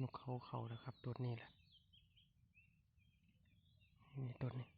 นกเขาเขานะครับ ตัวนี้แหละ นี่ตัวนี้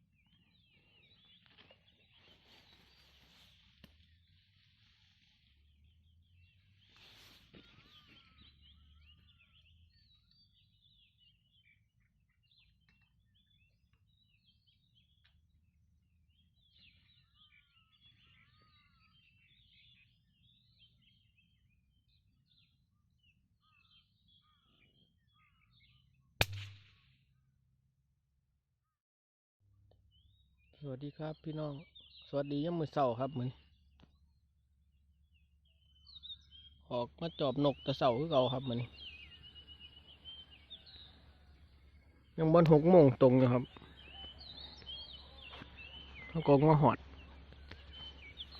สวัสดีครับพี่น้อง สวัสดียามมือเช้าครับเหมือนออกมาจอบนกตะเช้าคือเก่าครับเหมือนยังบนหกโมงตรงอยู่ครับเขากงมาหอด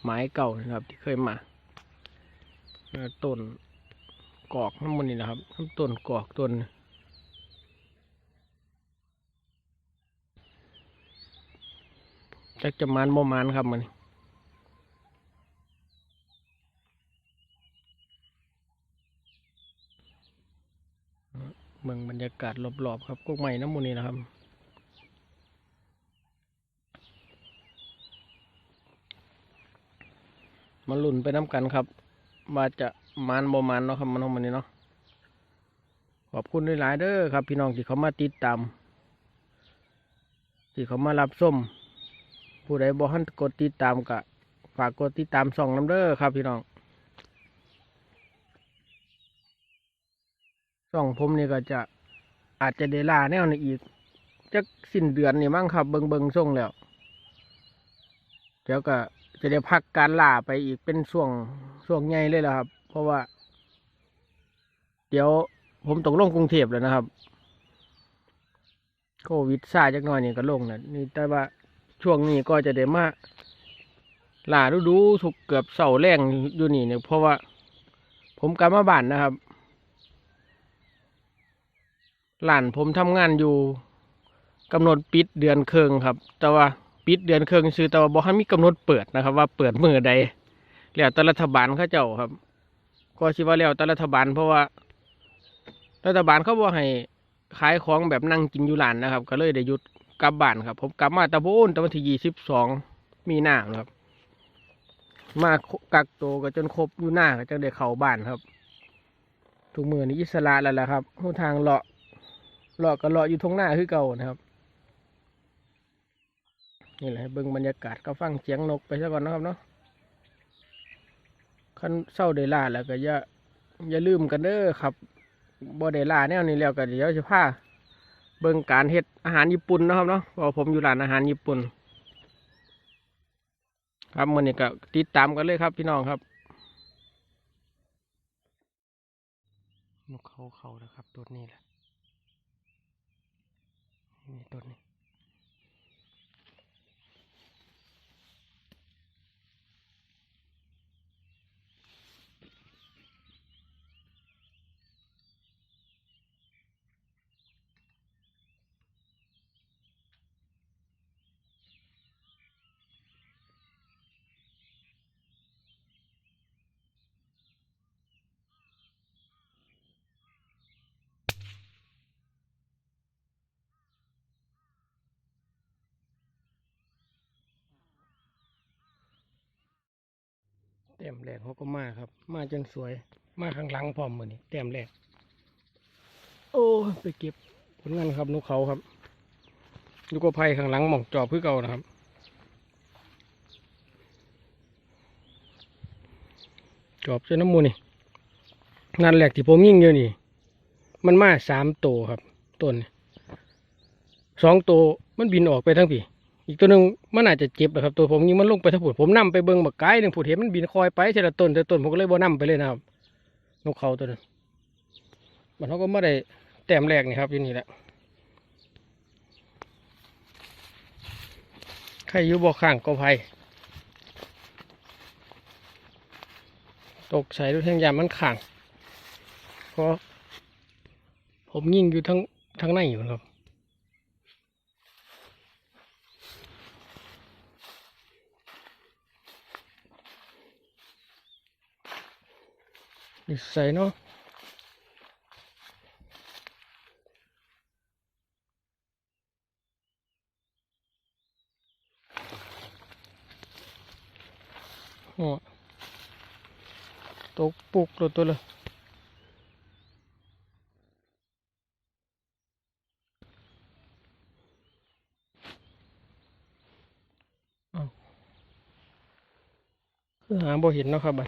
ไม้เก่านะครับ ที่เคยมาต้นกอกน้ำมันนี่นะครับน้ำต้นกอกต้น จักจะมันบ่มันครับมันเมืองบรรยากาศรอบๆครับกุ๊กใหม่น้ำมูนี่นะครับมาลุ่นไปน้ำกันครับว่าจะมันบ่มันเนาะครับมันของมันนี่เนาะขอบคุณหลายๆเด้อครับ พี่น้องที่เขามาติดตามที่เขามารับส้ม ผู้ใดบ่ทันกดติดตามกะฝากกดติดตามส่องน้ำเด้อครับพี่น้องส่องผมนี่ก็จะอาจจะเดล่าแนวนี้อีกจักสิ้นเดือนนี่มั้งครับเบิงเบิงส่งแล้วเดี๋ยวก็จะได้พักการล่าไปอีกเป็นช่วงช่วงใหญ่เลยแหละครับ เพราะว่า เดี๋ยวผมต้องลงกรุงเทพแล้วนะครับ โควิดซาจักหน่อยนี่ก็ลงนะนี่แต่ว่า ช่วงนี้ก็จะได้มาหลาดูดูๆทุกเกือบเสาแรงอยู่นี่เนี่ยเพราะว่า ผมกลับมาบ้านนะครับ หลานผมทำงานอยู่กำหนดปิดเดือนเคืองครับ แต่ว่าปิดเดือนเคืองซื้อแต่ว่าบอกให้มีกำหนดเปิดนะครับ ว่าเปิดเมื่อใดแล้วแต่รัฐบาลเขาเจ้าครับ ก็ชิว่าแล้วแต่รัฐบาล เพราะว่า รัฐบาลเขาบอกให้ขายของแบบนั่งกินอยู่ร้านนะครับ ก็เลยได้หยุด กลับบ้านครับ ผมกลับมาตะโบนตะวันที่ยี่สิบสองมีหน้าครับ มากักตัวก็จนครบอยู่หน้าก็จะได้เข้าบ้านครับทุกมือนี้อิสระแล้วล่ะครับหูทางเลาะเลาะก็เลาะอยู่ทงหน้าคือเก่านะครับนี่แหละเบิ่งบรรยากาศก็ฟังเสียงนกไปซะก่อนนะครับเนาะคันเศร้าได้ล่าแล้วก็อย่าอย่าลืมกันเด้อครับบ่ได้ล่าแนวนี้แล้วก็เดี๋ยวจะพา เบิ่งการเฮ็ดอาหารญี่ปุ่นนะครับเนาะเพราผมอยู่ร้านอาหารญี่ปุ่น ครับมือนี้ก็ติดตามกันเลยครับพี่น้องครับนกเขาเขานะครับตัวนี้แหละนี่ตัวนี้ ต้มแรกเขาก็มาครับ มาจนสวย มาข้างหลังพร้อมมือนี่แต้มแรก โอ้ไปเก็บผลงานครับนกเขาครับลูกกระไพข้างหลังหม่องจอบเพื่อเก่านะครับจอบเจ้าน้ำมูนี่งานแรกที่ผมยิ่งเยอะนี่ มันมาสามตัวครับต้นนี่สองตัวมันบินออกไปทั้งปี อีกตัวหนึ่งมันอาจจะเจ็บนะครับ ตัวผมยิงมันลงไปทั้งผุดผมนํไปเบิ่งบักไก่หนึ่งผุดเห็นมันบินคอยไปเช่ละต้นแต่ต้นผมก็เลยบ่นํไปเลยนะครับนกเขาตัวนั้นมันเขาก็ไม่ได้แต้มแรกนี่ครับอยู่นี่แหละใครอยู่บ่อข้างก็ไผตกใส่ด้วยแทงยามมันขังเพราะผมยิงอยู่ทั้งทั้งในอยู่ครับ ใส่เนาะตกปุกตัวตัวเลยคือหาบ่เห็นเนาะครับบัด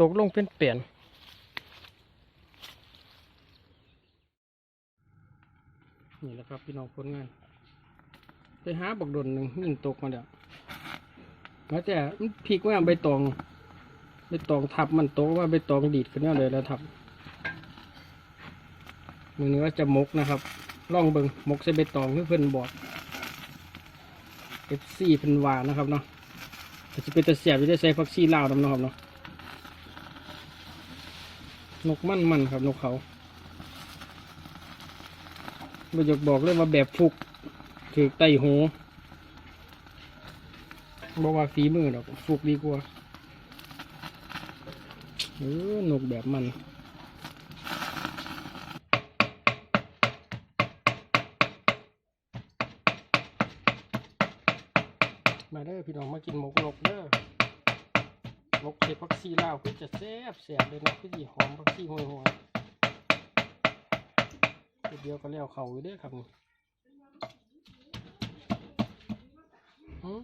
ตกลงเป็นเปลี่ยนนี่แหละครับพี่น้องผลงานไปหาบักดนหนึ่งยิงตกมาเดี๋ยวแล้วแต่มันพลิกว่าใบตองใบตองทับมันตกว่าใบตองดีดขึ้นมาเลยแล้วทับมือนี้ว่าจะมกนะครับล่องเบิงมกใส่ใบตองเพื่อเพื่อนบอกเอฟซีเพิ่นวานะครับเนาะจะเป็นตะเสียบจะได้ใส่ฟักซี่ลาวนำนะครับเนาะ นกมั่นมันครับนกเขาบ่อยากบอกเลยว่าแบบฟุกถือไตหูบอกว่าฝีมือดอกฟุกดีกว่าเออนกแบบมันมาเด้อพี่น้องมากินหมกนกเด้อ หมกเห็ดผักชีลาวคือจะแซ่บแซ่บเลยนะคือสีหอมผักชีห่วยห่วยเดียวก็แล้วเขาอยู่เด้อครับนี่หืม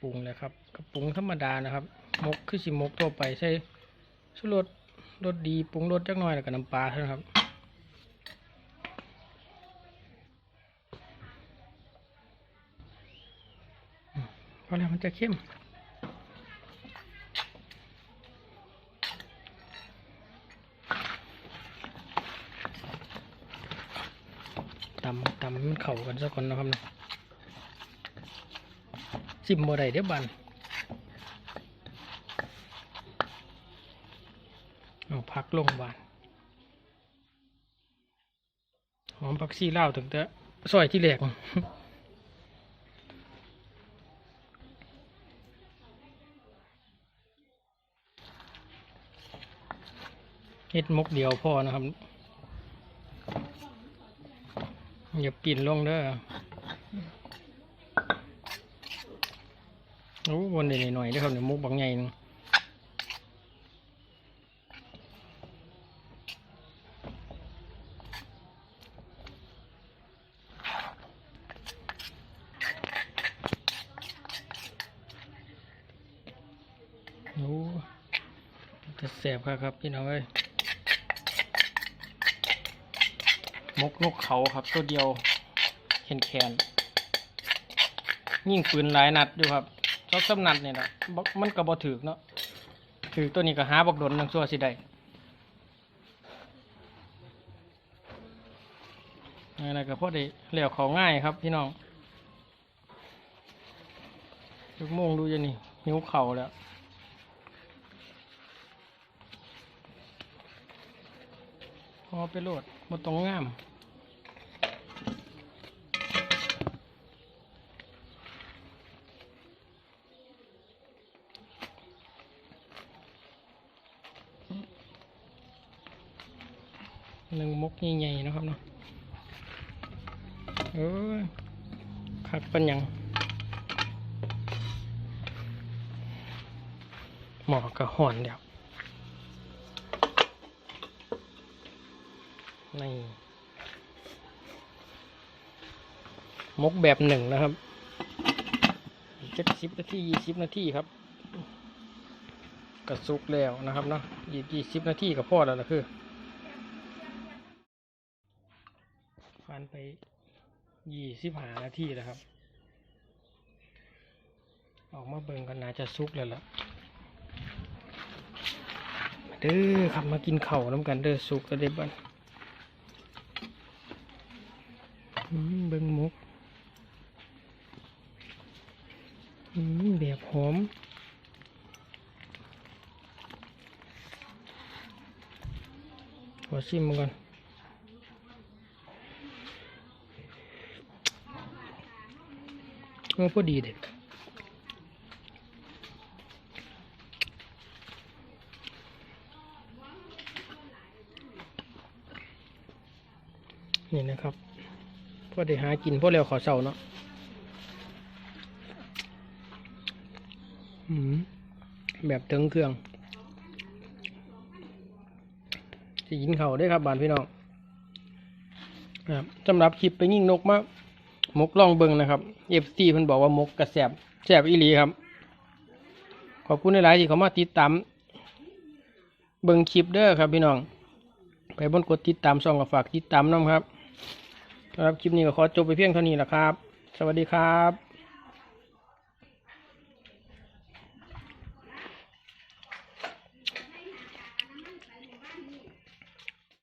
ปรุงเลยครับกระปรุงธรรมดานะครับมกคือสิมกทั่วไปใส่ชูรสรสดีปรุงรสจักหน่อยแล้วก็น้ำปลาเท่านั้นครับ อแล้วมันจะเข้ม ตำตำให้มันเข้ากันสักคนนะครับนะซิมบ่ได้เดี๋ยวบันเอาพักลงบานหอมผักชีเลาถึงแต่ซอยที่แหลก เฮ็ดมกเดียวพอนะครับ อย่าปีนลงเด้อโอ้วนได้หน่อยๆเด้อครับเนี่ยมุกบางใหญ่นึงโอ้จะแสบครับครับพี่น้องเอ้ย มกนกเขาครับ ตัวเดียวเห็นแขนยิ่งปืนหลายนัดอยู่ครับชอบซ้ำนัดเนี่ยนะมันก็บ่ถือเนาะถือตัวนี้ก็หาบักดนนังซัวสิได้อะไรก็พอด้เลี้ยวเขาง่ายครับพี่น้องลูกมงดูจะนี่หิวเข่าแล้วพอไปโหลดหมดตรงง่าม หนึ่งมกใหญ่ๆนะครับเนาะเออคักเป็นหยังหมอกระห่อนเดียวนี่มกแบบหนึ่งนะครับเจ็ดสิบนาทียี่สิบนาทีครับกระซุกแล้วนะครับเนาะอีกยี่สิบนาทีก็พอแล้วล่ะคือานไปยี่สิบหานาทีแล้วครับ ออกมาเบิ่งกันน่าจะซุกแล้วล่ะเด้อครับมากินเข่าน้ำกันเด้อซุกก็ได้บ้านเบิ่งหมุกแบบหอมขอชิมมันก่อน โอ้พอดีเด็ดนี่นะครับพอได้หากินพอแล้วขอเศร้าเนาะแบบถึงเครื่องจะยินเขาได้ครับบานพี่น้องนะสำหรับคลิปไปยิ่งนกมา มกล่องเบิงนะครับเอฟซีเพิ่นบอกว่ามกกระแสบแสบอีหลีครับ ขอบคุณหลายๆที่เขามาติดตามเบิงคลิปเด้อครับพี่น้อง ไปบนกดติดตามช่องก็ฝากติดตามน้องครับสำหรับคลิปนี้ก็ขอจบไปเพียงเท่านี้แหละครับ สวัสดีครับ